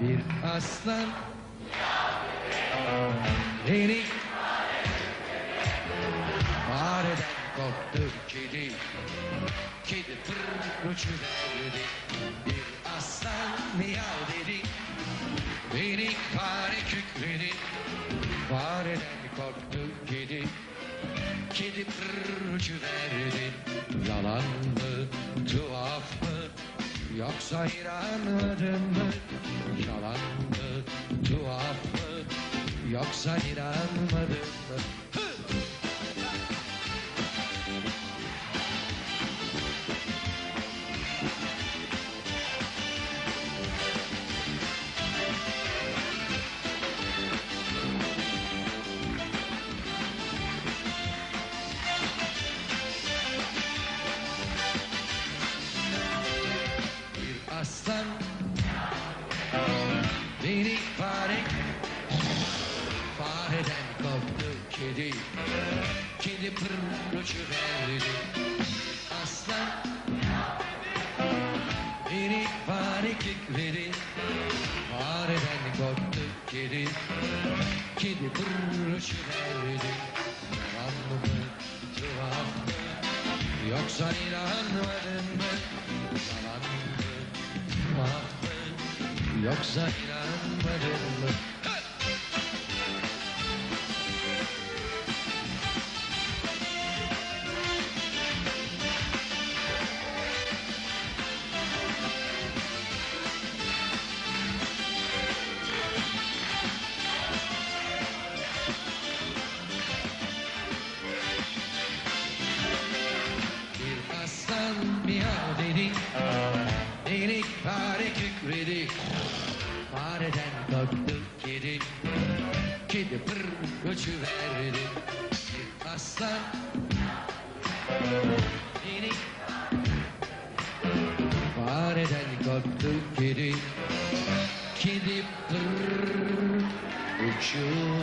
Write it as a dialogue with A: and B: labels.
A: Bir aslan. Minik Fareden korktu kedi. Kedi pırr uçuverdi Bir aslan miyav dedi. Minik fare kükredi. Fareden korktu kedi. Kedi pırr uçuverdi Yalan mı tuhaf mı Yoksa inanmadın mı Yalan mı tuhaf mı Yoksa inanmadın mı Hı! Korktu kedi Kedi pırr uçuverdi Aslan Minik fare kükredi Fareden korktu kedi Kedi pırr uçuverdi Yalan mı tuhaf mı? Yoksa inanmadın mı? Yalan mı tuhaf mı? Yoksa inanmadın mı dedi Minik fare kükredi Fareden korktu kedi Kedi pırr uçuverdi Bir aslan Minik Fareden korktu kedi Kedi pırr uçuverdi